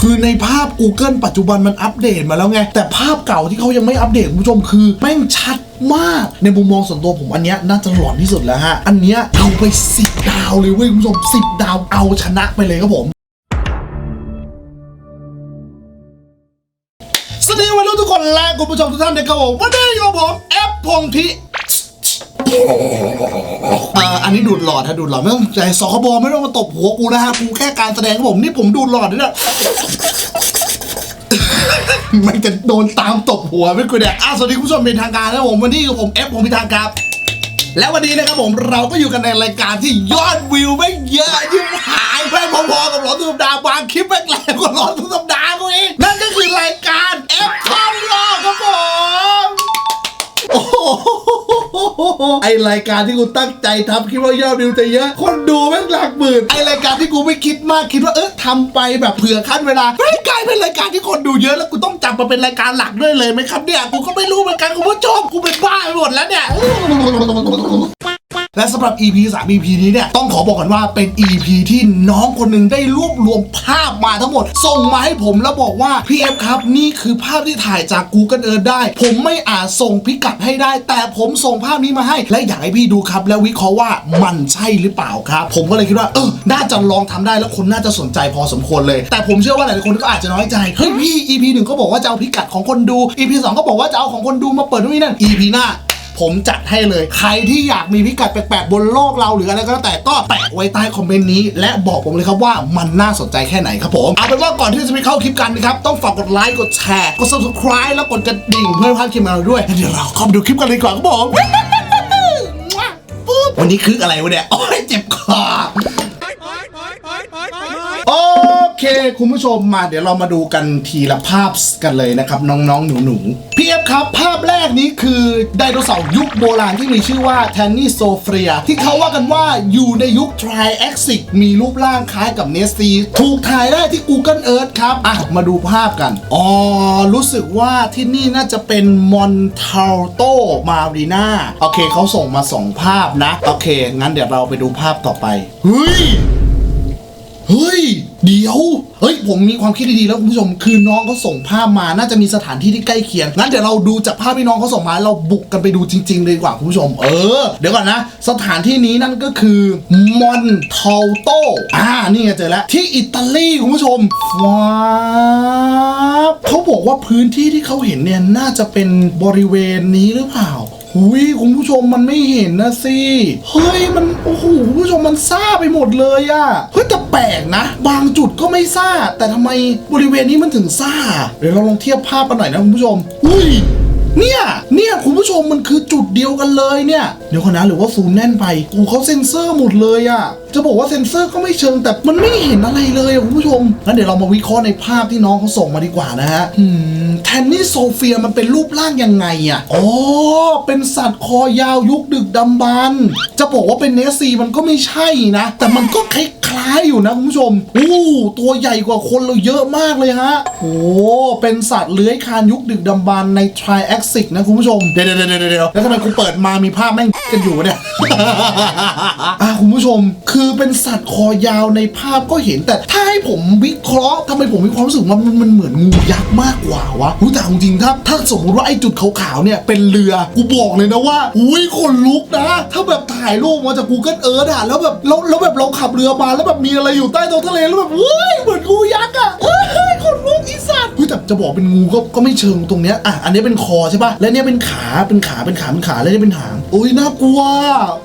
คือในภาพ Google ปัจจุบันมันอัปเดตมาแล้วไง แต่ภาพเก่าที่เขายังไม่อัปเดตคุณผู้ชมคือแม่งชัดมากในมุมมองส่วนตัวผมอันเนี้ยน่าจะหลอนที่สุดแล้วฮะ อันเนี้ยเอาไป 10 ดาวเลยเว้ยคุณผู้ชม 10 ดาวเอาชนะไปเลยครับผมสวัสดีวันนี้ทุกคนและคุณผู้ชมทุกท่านนะครับผมวันนี้อยู่กับผมแอปพงพิ อ่าอันนี้ดูดหลอดฮะดูดหลอดไม่ต้องใจสคบไม่ต้องมาตบหัวกูนะฮะกูแค่การแสดงครับผมนี่ผมดูดหลอดนี่แหละมันจะโดนตามตบหัวไม่กูเนี่ยอะสวัสดีคุณผู้ชมเป็นทางการนะผมวันนี้กับผมเอฟผมพิธางครับและวันนี้นะครับผมเราก็อยู่กันในรายการที่ยอดวิวไม่เยอะยิ่งหายไปพอๆกับหลอนทุกสัปดาห์บางคลิปแม่งแรงกว่าหลอนทุกสัปดาห์กูเองนั่นก็คือรายการ ไอรายการที่กูตั้งใจทำคิดว่ายอดวิวจะเยอะ คนดูแม่งหลักหมื่นไอรายการที่กูไม่คิดมากคิดว่าเออทำไปแบบเผื่อขั้นเวลาไม่กลายเป็นรายการที่คนดูเยอะแล้วกูต้องจับมาเป็นรายการหลักด้วยเลยไหมครับเนี่ยกูก็ไม่รู้เหมือนกันคุณผู้ชมกูเป็นบ้าไปหมดแล้วเนี่ย และสำหรับ EP 3 EP นี้เนี่ยต้องขอบอกก่อนว่าเป็น EP ที่น้องคนหนึ่งได้รวบรวมภาพมาทั้งหมด ส่งมาให้ผมแล้วบอกว่าพี่เอฟครับนี่คือภาพที่ถ่ายจาก Google Earth ได้ ผมไม่อาจส่งพิกัดให้ได้ แต่ผมส่งภาพนี้มาให้ และอยากให้พี่ดูครับ แล้ววิเคราะห์ว่ามันใช่หรือเปล่าครับ ผมก็เลยคิดว่าเออน่าจะลองทำได้แล้วคนน่าจะสนใจพอสมควรเลย แต่ผมเชื่อว่าหลายๆคนก็อาจจะน้อยใจเฮ้ยพี่ EP หนึ่งก็บอกว่าจะเอาพิกัดของคนดู EP สองก็บอกว่าจะเอาของคนดูมาเปิดนู่นนี่นั่น EP หน้า ผมจัดให้เลย ใครที่อยากมีพิกัดแปลกๆบนโลกเราหรืออะไรก็แล้วแต่ก็แปะไว้ใต้คอมเมนต์นี้ และบอกผมเลยครับว่ามันน่าสนใจแค่ไหนครับผม เอาเป็นว่าก่อนที่จะไปเข้าคลิปกันนะครับ ต้องฝากกดไลค์กดแชร์กด subscribe แล้วกดกระดิ่งเพื่อไม่พลาดคลิปของเราด้วยแล้วเดี๋ยวเราเข้าไปดูคลิปกันเลยดีกว่อนครับผมปุ๊บวันนี้คืออะไรวะเนี่ยโอ้ยเจ็บคอ โอเค คุณผู้ชมมาเดี๋ยวเรามาดูกันทีละภาพกันเลยนะครับน้องๆ หนูๆพี่เอฟครับ ภาพแรกนี้คือไดโนเสาร์ยุคโบราณที่มีชื่อว่าแทนนี่โซเฟียที่เขาว่ากันว่าอยู่ในยุคไทรแอคซิกมีรูปร่างคล้ายกับเนสซีถูกถ่ายได้ที่ Google Earth ครับ อะ มาดูภาพกัน อ๋อ รู้สึกว่าที่นี่น่าจะเป็นมอนเทาโตมารีนาโอเคเขาส่งมาสองภาพนะ โอเค งั้นเดี๋ยวเราไปดูภาพต่อไป เฮ้ย เฮ้ย เดี๋ยว เฮ้ย ผมมีความคิดดีๆแล้วคุณผู้ชม คือน้องเขาส่งภาพมา น่าจะมีสถานที่ที่ใกล้เคียง งั้นเดี๋ยวเราดูจากภาพที่น้องเขาส่งมา เราบุกกันไปดูจริงๆเลยดีกว่าคุณผู้ชม เออ เดี๋ยวก่อนนะ สถานที่นี้นั่นก็คือมอนทาโต อ่า นี่ไงเจอแล้ว ที่อิตาลีคุณผู้ชม ว้าวเขาบอกว่าพื้นที่ที่เขาเห็นเนี่ย น่าจะเป็นบริเวณนี้หรือเปล่า หุยคุณผู้ชมมันไม่เห็นนะสิเฮ้ยมันโอ้โหคุณผู้ชมมันซ่าไปหมดเลยอะเฮ้ยแต่แปลกนะ บางจุดก็ไม่ซ่า แต่ทำไมบริเวณนี้มันถึงซ่าเดี๋ยวเราลองเทียบภาพกันหน่อยนะคุณผู้ชมอุ้ย เนี่ยเนี่ยคุณผู้ชมมันคือจุดเดียวกันเลยเนี่ยเดี๋ยวก่อนนะหรือว่าซูมแน่นไปกูเขาเซ็นเซอร์หมดเลยอะจะบอกว่าเซ็นเซอร์ก็ไม่เชิงแต่มันไม่เห็นอะไรเลยคุณผู้ชมงั้นเดี๋ยวเรามาวิเคราะห์ในภาพที่น้องเขาส่งมาดีกว่านะฮะอืมแทนนี่โซเฟียมันเป็นรูปร่างยังไงอะอ๋อเป็นสัตว์คอยาวยุคดึกดำบรรจะบอกว่าเป็นเนสซีมันก็ไม่ใช่นะ แต่มันก็คล้าย ๆอยู่นะคุณผู้ชมอู้ตัวใหญ่กว่าคนเราเยอะมากเลยฮะโอ้เป็นสัตว์เลื้อยคลานยุคดึกดำบรรพ์ใน Triassic นะคุณผู้ชมเดี๋ยวเดี๋ยวเดี๋ยวเดี๋ยวแล้วทำไมกูเปิดมามีภาพแม่งกันอยู่เนี่ยอะคุณผู้ชม คือเป็นสัตว์คอยาวในภาพก็เห็นแต่ถ้าให้ผมวิเคราะห์ทำไมผมมีความรู้สึกว่ามันมันเหมือนงูยักษ์มากกว่าวะรู้แต่เอาจริงๆถ้าถ้าสมมติว่าไอ้จุดขาวๆเนี่ยเป็นเรือกูบอกเลยนะว่าอุ้ยขนลุกนะ ถ้าแบบถ่ายรูปมาจาก Google Earth อะแล้วแบบแล้วแล้วแบบเราขับเรือมาแล้วแบบมีอะไรอยู่ใต้ท้องทะเลแล้วแบบเฮ้ยเหมือนงูยักษ์อะเฮ้ย อีสัตว์เฮ้ยแต่จะบอกเป็นงูก็ก็ไม่เชิงตรงเนี้ยอะอันนี้เป็นคอใช่ป่ะและเนี่ยเป็นขาเป็นขาเป็นขาเป็นขาแล้วเนี่ยเป็นหางอุ้ยน่ากลัว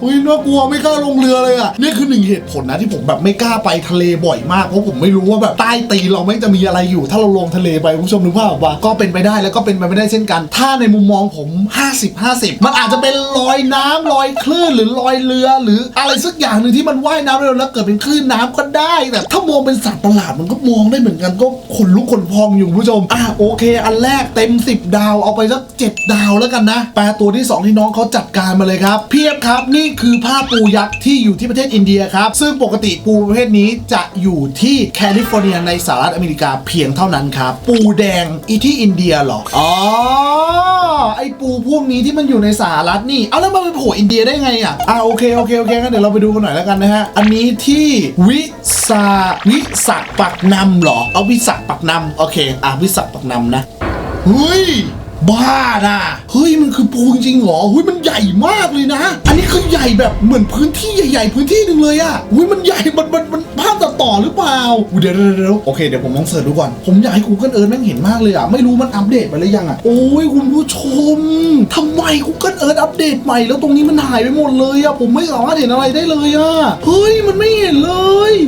อุ้ยน่ากลัวไม่กล้าลงเรือเลยอะนี่คือหนึ่งเหตุผลนะที่ผมแบบไม่กล้าไปทะเลบ่อยมากเพราะผมไม่รู้ว่าแบบใต้ตีนเราไม่จะมีอะไรอยู่ ถ้าเราลงทะเลไปคุณผู้ชมนึกภาพออกปะก็เป็นไปได้แล้วก็เป็นไปไม่ได้เช่นกัน ถ้าในมุมมองผม 50 50 มันอาจจะเป็นรอยน้ำรอยคลื่นหรือรอยเรือ หรืออะไรสักอย่างหนึ่งที่มันว่ายน้ำเร็วแล้วเกิดเป็นคลื่นน้ำก็ได้แต่ถ้ามองเป็นสัตว์ประหลาดมันก็มองได้เหมือนกันก็ขนลุกขนพองอยู่คุณผู้ชม อะโอเค อันแรกเต็ม 10 ดาวเอาไปสัก7ดาวแล้วกันนะแปลตัวที่ 2 ที่น้องเขาจัดการมาเลยครับ เพียบครับนี่คือผ้าปูยักษ์ที่อยู่ที่ประเทศอินเดียครับ ซึ่งปกติปูประเภทนี้จะอยู่ที่แคลิฟอร์เนียในสหรัฐอเมริกาเพียงเท่านั้นครับ ปูแดงอีที่อินเดียเหรออ๋อไอ้ปูพวกนี้ที่มันอยู่ในสหรัฐนี่เอาแล้วมันไปโผล่อินเดียได้ไงอะอ่าโอเคโอเคโอเคงั้นเดี๋ยวเราไปดูกันหน่อยแล้วกันนะฮะอันนี้ที่วิสาวิสักปักนำเหรอเอาวิสักปักนำโอเค อะวิสักปักนำนะเฮ้ยบ้านะเฮ้ยมันคือปูจริงๆเหรอเฮ้ยมันใหญ่มากเลยนะ อันนี้คือใหญ่แบบเหมือนพื้นที่ใหญ่ๆพื้นที่หนึ่งเลยอะเฮ้ยมันใหญ่มันมันมันภาพตัดต่อหรือเปล่าอุ๊ยเดี๋ยวเดี๋ยวเดี๋ยวโอเคเดี๋ยวผมลองเสิร์ชดูก่อนผมอยากให้ Google Earth แม่งเห็นมากเลยอะไม่รู้มันอัปเดตไปหรือยังอะโอ้ยคุณผู้ชมทำไม Google Earth อัปเดตใหม่แล้วตรงนี้มันหายไปหมดเลยอะผมไม่สามารถเห็นอะไรได้เลยอะเฮ้ยมันไม่เห็นเลย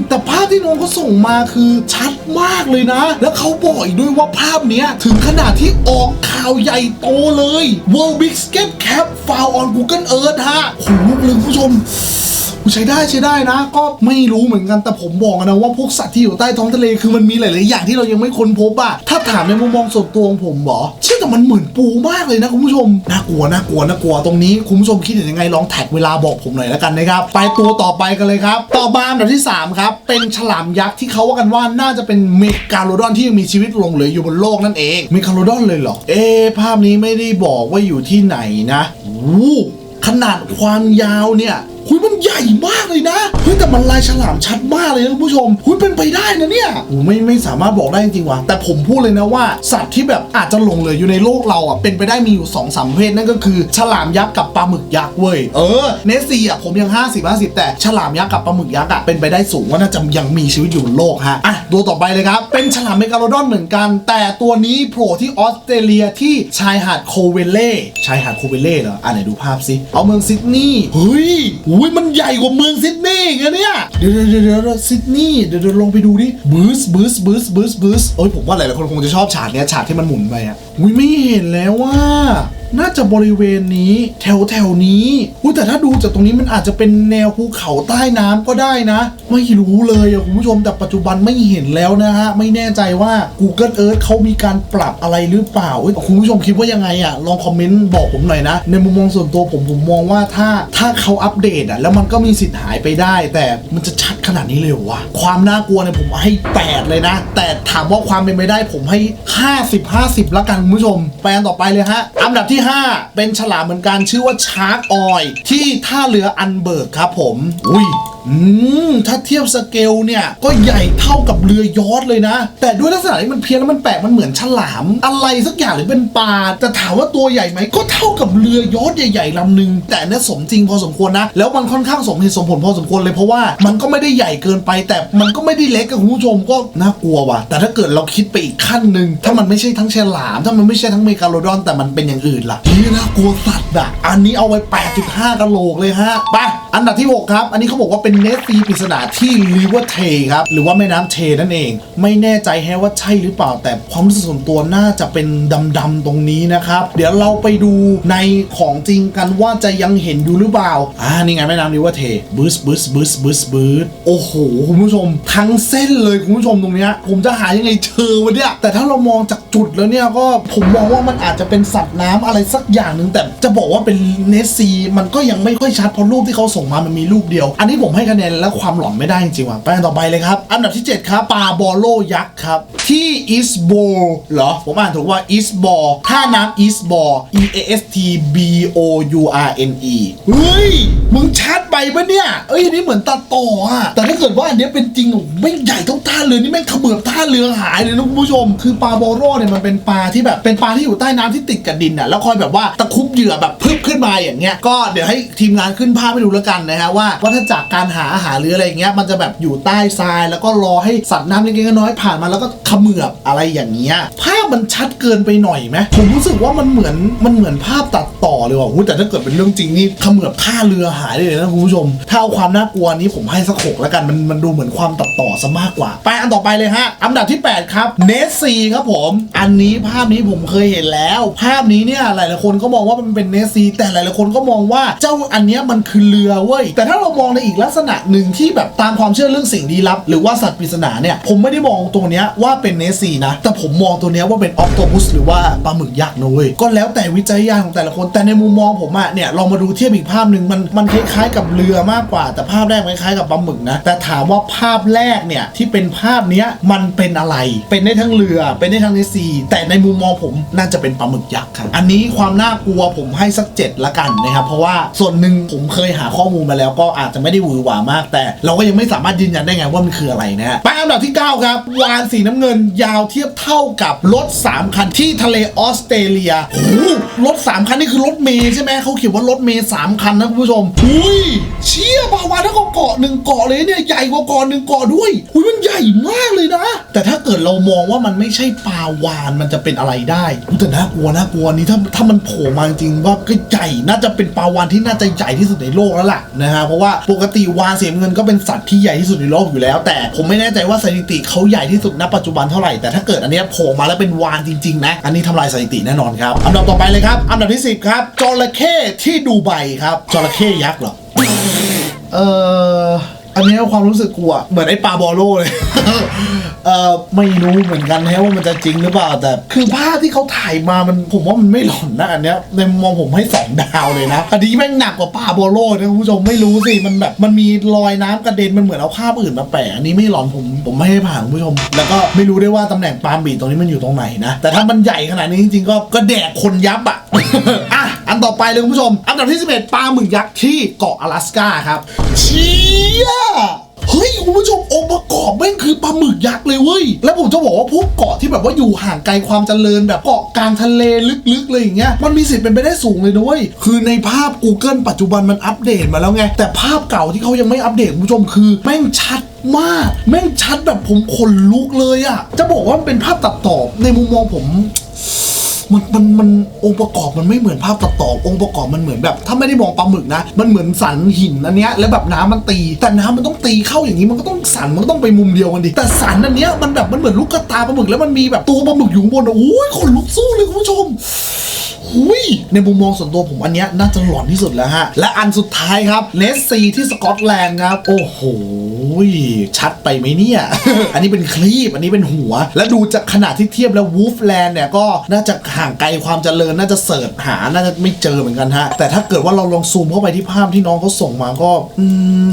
แต่ภาพที่น้องเขาส่งมาคือชัดมากเลยนะ แล้วเขาบอกอีกด้วยว่าภาพเนี้ย ถึงขนาดที่ออกข่าวใหญ่โตเลย World Biggest Cap Found on Google Earth ฮะขนลุกเลยผู้ชม ใช้ได้ใช้ได้นะ ก็ไม่รู้เหมือนกันแต่ผมบอกนะว่าพวกสัตว์ที่อยู่ใต้ท้องทะเลคือมันมีหลายๆอย่างที่เรายังไม่ค้นพบอะถ้าถามในมุมมองส่วนตัวของผมเหรอเชื่อแต่มันเหมือนปูมากเลยนะคุณผู้ชมน่ากลัวน่ากลัวน่ากลัวตรงนี้คุณผู้ชมคิดเห็นยังไงลองแท็กเวลาบอกผมหน่อยแล้วกันนะครับไปตัวต่อไปกันเลยครับ ต่อมาอันดับที่3ครับเป็นฉลามยักษ์ที่เขาว่ากันว่าน่าจะเป็นเมกาโลดอนที่ยังมีชีวิตหลงเหลืออยู่บนโลกนั่นเองเมกาโลดอนเลยเหรอเอ๊ภาพนี้ไม่ได้บอกว่าอยู่ที่ไหนนะขนาดความยาวเนี่ย หุยมันใหญ่มากเลยนะเฮ้ยแต่มันลายฉลามชัดมากเลยนะคุณผู้ชมหุยเป็นไปได้นะเนี่ยโอ้ไม่ไม่สามารถบอกได้จริงๆว่ะแต่ผมพูดเลยนะว่า สัตว์ที่แบบอาจจะหลงเหลืออยู่ในโลกเราอะเป็นไปได้มีอยู่2องสามประเภทนั่นก็คือ ฉลามยักษ์กับปลาหมึกยักษ์เว้ยเออเนสซีอะผมยัง 50 50 แต่ฉลามยักษ์กับปลาหมึกยักษ์อะเป็นไปได้สูงว่าน่าจะยังมีชีวิตอยู่บนโลกฮะอะตัวต่อไปเลยครับเป็นฉลามเมกาโลดอนเหมือนกัน แต่ตัวนี้โผล่ที่ออสเตรเลียที่ชายหาดโคเวเล่ชายหาดโคเวเล่เหรออะไหนดูภาพสิเอาเมืองซิดนีย์เฮ้ยอุ้ยมันใหญ่กว่าเมืองซิดนีย์อีกนเนี่ยเดี๋ยวเดี๋ยวเดี๋ยวเดี๋ยวซิดนีย์เดี๋ยวเดี๋ยวลองไปดูดิบูสบูสบูสบูสบูสเอ้ยผมว่าหลายๆคนคงจะชอบฉากเนี้ยฉากที่มันหมุนไปอะอุ้ยไม่เห็นแล้วว่าน่าจะบริเวณนี้แถวแถวนี้อุ้ยแต่ถ้าดูจากตรงนี้มันอาจจะเป็นแนวภูเขาใต้น้ำก็ได้นะ ไม่รู้เลยอะคุณผู้ชมแต่ปัจจุบันไม่เห็นแล้วนะฮะ ไม่แน่ใจว่า Google Earth เขามีการปรับอะไรหรือเปล่าคุณผู้ชมคิดว่ายังไงอะลองคอมเมนต์บอกผมหน่อยนะ ในมุมมองส่วนตัวผมผมมองว่าถ้าถ้าเขาอัปเดตอะแล้วมันก็มีสิทธิ์หายไปได้ แต่มันจะชัดขนาดนี้เลยเหรอวะความน่ากลัวเนี่ยผมให้ 8 เลยนะ แต่ถามว่าความเป็นไปได้ผมให้ 50 50ละกันคุณผู้ชมไปอันต่อไปเลยฮะอันดับที่ที่ 5 เป็นฉลามเหมือนกันชื่อว่าชาร์กออยที่ท่าเรืออันเบิร์กครับผม อุ้ย อืมถ้าเทียบสเกลเนี่ย ก็ใหญ่เท่ากับเรือยอชต์เลยนะ แต่ด้วยลักษณะที่มันเพี้ยนแล้วมันแปลกมันเหมือนฉลาม อะไรสักอย่างหรือเป็นปลาแต่ถามว่าตัวใหญ่ไหมก็เท่ากับเรือยอชต์ใหญ่ๆลำหนึ่งแต่นเนี้ยสมจริงพอสมควรนะ แล้วมันค่อนข้างสมเหตุสมผลพอสมควรเลยเพราะว่ามันก็ไม่ได้ใหญ่เกินไป แต่มันก็ไม่ได้เล็กกับคุณผู้ชมก็น่ากลัวว่ะแต่ถ้าเกิดเราคิดไปอีกขั้นหนึ่งถ้ามันไม่ใช่ทั้งฉลาม ถ้ามันไม่ใช่ทั้งเมกาโลดอนแต่มันเป็นอย่างอื่นล่ะนี่น่ากลัวสัตว์อะอันนี้เอาไว้8.5กะโหลกเลยฮะไปอันดับที่ 6 ครับ อันนี้เขาบอกว่าเป็นเนสซีปริศนาที่ริเวอร์เทครับหรือว่าแม่น้ำเทนั่นเอง ไม่แน่ใจแฮะว่าใช่หรือเปล่า แต่ความรู้สึกส่วนตัวน่าจะเป็นดำๆตรงนี้นะครับ เดี๋ยวเราไปดูในของจริงกันว่าจะยังเห็นอยู่หรือเปล่าอ่านี่ไงแม่น้ำริเวอร์เทบึสบึสบึสบึสบึสโอ้โหคุณผู้ชม ทั้งเส้นเลยคุณผู้ชมตรงเนี้ยผมจะหายังไงเจอวะเนี่ยแต่ถ้าเรามองจากจุดแล้วเนี่ยก็ผมมองว่ามันอาจจะเป็นสัตว์น้ำอะไรสักอย่างหนึ่งแต่จะบอกว่าเป็นเนสซีมันก็ยังไม่ค่อยชัดเพราะรูปที่เขาส่งมามันมีรูปเดียว อันนี้ผมให้คะแนนและความหลอนไม่ได้จริงๆว่ะไปอันต่อไปเลยครับ อันดับที่ 7 ครับปลาบอโลยักษ์ครับ ที่อีสโบเหรอ ผมอ่านถูกว่าอีสบอท่าน้ำอีสบอ E A S T B O U R N E เฮ้ย มึงชัดไปปะเนี่ย เอ้ยอันนี้เหมือนตัดต่ออะแต่ถ้าเกิดว่าอันนี้เป็นจริงอะไม่งใหญ่เท่าท่าเรือนี่แม่งเขมือบท่าเรือหายเลยนะคุณผู้ชม คือปลาบอโรเนี่ยมันเป็นปลาที่แบบเป็นปลาที่อยู่ใต้น้ำที่ติดกับดินอะแล้วคอยแบบว่าตะคุบเหยื่อแบบพึบขึ้นมาอย่างเงี้ยก็เดี๋ยวให้ทีมงานขึ้นภาพให้ดูแล้วกันนะฮะว่าวัฏจักรการหาอาหารหรืออะไรอย่างเงี้ยมันจะแบบอยู่ใต้ทราย แล้วก็รอให้สัตว์น้ำเล็กๆน้อยๆผ่านมาแล้วก็เขมือบอะไรอย่างเงี้ยภาพมันชัดเกินไปหน่อยไหมผมรู้สึกว่ามันเหมือนมันเหมือนภาพตัดต่อเลยว่ะแต่ถ้าเกิดเป็นเรื่องจริงนี่เขมือบท่าเรือหายเลยนะคุณผู้ชม ถ้าเอาความน่ากลัวนี้ผมให้สักหกแล้วกันมันมันดูเหมือนความตัดต่อซะมากกว่า ไปอันต่อไปเลยฮะอันดับที่ 8 ครับเนสซีครับผม อันนี้ภาพนี้ผมเคยเห็นแล้ว ภาพนี้เนี่ยหลายๆคนก็มองว่ามันเป็นเนสซีแต่หลายๆคนก็มองว่าเจ้าอันเนี้ยมันคือเรือเว้ยแต่ถ้าเรามองในอีกลักษณะหนึ่งที่แบบตามความเชื่อเรื่องสิ่งลี้ลับ หรือว่าสัตว์ปริศนาเนี่ยผมไม่ได้มองตัวเนี้ยว่าเป็นเนสซีนะ แต่ผมมองตัวเนี้ยว่าเป็นออ t โต u s หรือว่าปลาหมึกยักษ์นะเว้ยก็แล้วแต่วิจัยญาณของแต่ละคน แต่ในมุมมองผมอะเนี่ยลองมาดูเทียบอีกภาพหนึ่งมันมันคล้ายๆกับเรือมากกว่า แต่ภาพแรกคล้ายๆกับปลาหมึกนะแต่ถามว่าภาพแรกเนี่ยที่เป็นภาพเนี้ยมันเป็นอะไรเป็นได้ทั้งเรือเป็นได้ทั้งเนสซีแต่ในมุมมองผมน่าจะเป็นปลาหมึกยักษ์ครับอันนี้ความน่ากลัวผมให้สักเจ็ดละกันนะครับเพราะว่าส่วนหนึ่งผมเคยหาข้อมูลมาแล้วก็อาจจะไม่ได้หวือหวามาก แต่เราก็ยังไม่สามารถยืนยันได้ไงว่ามันคืออะไรนะฮะไปอันดับที่ 9 ครับ วานสีน้ำเงินยาวเทียบเท่ากับรถ 3 คันที่ทะเลออสเตรเลียโอ้รถ 3 คันนี่คือรถเมย์ใช่ไหมเขาเขียนว่ารถเมย์3คันนะคุณผู้ชมอุ้ยเชี่ยปาวานเท่ากับเกาะหนึ่งเกาะเลยเนี่ยใหญ่กว่าเกาะหนึ่งเกาะด้วยอุ้ยมันใหญ่มากเลยนะ แต่ถ้าเกิดเรามองว่ามันไม่ใช่ปลาวานมันจะเป็นอะไรได้แต่น่ากลัวน่ากลัวนี่ถ้าถ้ามันโผล่มาจริงว่าก็ใหญ่น่าจะเป็นปลาวานที่น่าจะใหญ่ที่สุดในโลกแล้วล่ะนะฮะเพราะว่าปกติวานสีเงินก็เป็นสัตว์ที่ใหญ่ที่สุดในโลกอยู่แล้ว แต่ผมไม่แน่ใจว่าสถิติเขาใหญ่ที่สุดณปัจจุบันเท่าไหร่แต่ถ้าเกิดอันนี้โผล่มาแล้วเป็นวานจริงๆนะอันนี้ทำลายสถิติแน่นอนครับอันดับต่อไปเลยครับอันดับที่ 10 ครับจระเข้ที่ดูใบครับจระเข้ยักษ์เหรอเออ อันนี้ความรู้สึกกูอะเหมือนไอ้ปลาบอโลเลย เออไม่รู้เหมือนกันแฮะว่ามันจะจริงหรือเปล่า แต่ คือภาพที่เขาถ่ายมามันผมว่ามันไม่หลอนนะอันเนี้ยในมุมมองผมให้สองดาวเลยนะอันนี้แม่งหนักกว่าปลาบอโลนะคุณผู้ชมไม่รู้สิมันแบบมันมีรอยน้ำกระเด็นมันเหมือนเอาภาพอื่นมาแปะอันนี้ไม่หลอนผมผมไม่ให้ผ่านคุณผู้ชม แล้วก็ไม่รู้ได้ว่าตำแหน่งปาล์มบีดตรงนี้มันอยู่ตรงไหนนะแต่ถ้ามันใหญ่ขนาดนี้จริงๆก็ก็แดกคนยับอะ อะ นต่อไปเลยคุณผู้ชม อันดับที่ 11ปลาหมึกยักษ์ที่เกาะอลาสก้าครับเชี่ยเฮ้ยคุณผู้ชมองค์ประกอบแม่งคือปลาหมึกยักษ์เลยเว้ย แล้วผมจะบอกว่าพวกเกาะที่แบบว่าอยู่ห่างไกลความเจริญแบบเกาะกลางทะเลลึกๆเลยอย่างเงี้ย มันมีสิทธิ์เป็นไปได้สูงเลยด้วย คือในภาพ Google ปัจจุบันมันอัปเดตมาแล้วไง แต่ภาพเก่าที่เขายังไม่อัปเดตคุณผู้ชมคือแม่งชัดมากแม่งชัดแบบผมขนลุกเลยอะจะบอกว่ามันเป็นภาพตัดต่อในมุมมองผม มันมันมันองค์ประกอบมันไม่เหมือนภาพตัดต่อองค์ประกอบมันเหมือนแบบ ถ้าไม่ได้มองปลาหมึกนะ มันเหมือนสันหินอันเนี้ยแล้วแบบน้ำมันตี แต่น้ำมันต้องตีเข้าอย่างนี้มันก็ต้องสันมันก็ต้องไปมุมเดียวกันดิแต่สันอันเนี้ยมันแบบมันเหมือนลูกกระตาปลาหมึกแล้วมันมีแบบตัวปลาหมึกอยู่บนอะโอ้ยขนลุกสู้เลยคุณผู้ชม หุยในมุมมองส่วนตัวผมอันเนี้ยน่าจะหลอนที่สุดแล้วฮะ และอันสุดท้ายครับเนสซีที่สกอตแลนด์ครับ โอ้โหชัดไปไหมเนี่ย อันนี้เป็นคลีปอันนี้เป็นหัว และดูจากขนาดที่เทียบแล้ววูฟแลนด์เนี่ยก็น่าจะห่างไกลความเจริญน่าจะเสิร์ชหาน่าจะไม่เจอเหมือนกันฮะ แต่ถ้าเกิดว่าเราลองซูมเข้าไปที่ภาพที่น้องเขาส่งมาก็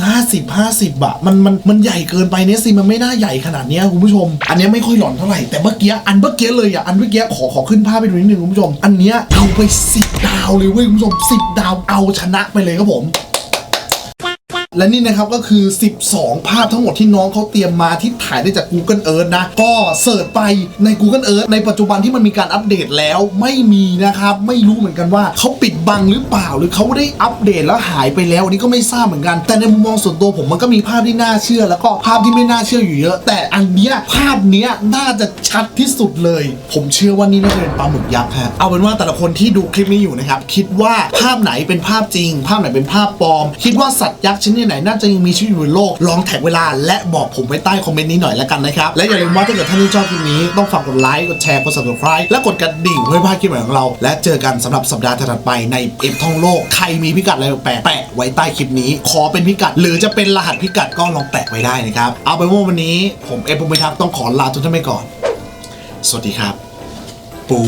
ห้าสิบห้าสิบอะมันมันมันใหญ่เกินไปเนสซีมันไม่น่าใหญ่ขนาดนี้คุณผู้ชม อันนี้ไม่ค่อยหลอนเท่าไหร่แต่เมื่อกี้อันเมื่อกี้เลยอะอันเมื่อกี้ขอขอขึ้นภาพไปดูนิดนึงคุณผู้ชม อันเนี้ยเอาไปสิบดาวเลยเว้ยคุณผู้ชมสิบดาวเอาชนะไปเลยครับผม และนี่นะครับก็คือ 12 ภาพทั้งหมดที่น้องเขาเตรียมมาที่ถ่ายได้จาก Google Earth นะ ก็เสิร์ชไปใน Google Earth ในปัจจุบันที่มันมีการอัปเดตแล้วไม่มีนะครับ ไม่รู้เหมือนกันว่าเขาปิดบังหรือเปล่า หรือเขาได้อัปเดตแล้วหายไปแล้วอันนี้ก็ไม่ทราบเหมือนกัน แต่ในมุมมองส่วนตัวผมมันก็มีภาพที่น่าเชื่อ แล้วก็ภาพที่ไม่น่าเชื่ออยู่เยอะ แต่อันเนี้ยภาพเนี้ยน่าจะชัดที่สุดเลย ผมเชื่อว่านี่น่าจะเป็นปลาหมึกยักษ์ฮะเอาเป็นว่าแต่ละคนที่ดูคลิปนี้อยู่นะครับคิดว่าภาพไหนเป็นภาพจริง ภาพไหนเป็นภาพปลอม คิดว่าสัตว์ยักษ์ชนิดไหนน่าจะยังมีชีวิตอยู่บนโลกลองแท็กเวลา และบอกผมไว้ใต้คอมเมนต์นี้หน่อยแล้วกันนะครับ และอย่าลืมว่าถ้าเกิดท่านที่ชอบคลิปนี้ต้องฝากกดไลค์กดแชร์กด subscribe และกดกระดิ่งเพื่อไม่พลาดคลิปใหม่ของเรา และเจอกันสำหรับสัปดาห์ถัดไปในเอฟท่องโลกใครมีพิกัดอะไรแปลกๆแปะไว้ใต้คลิปนี้ ขอเป็นพิกัด หรือจะเป็นรหัสพิกัดก็ลองแปะไว้ได้นะครับเอาเป็นว่าวันนี้ผมเอฟภูมิทักษ์ต้องขอลาทุกท่านไปก่อน สวัสดีครับ ปู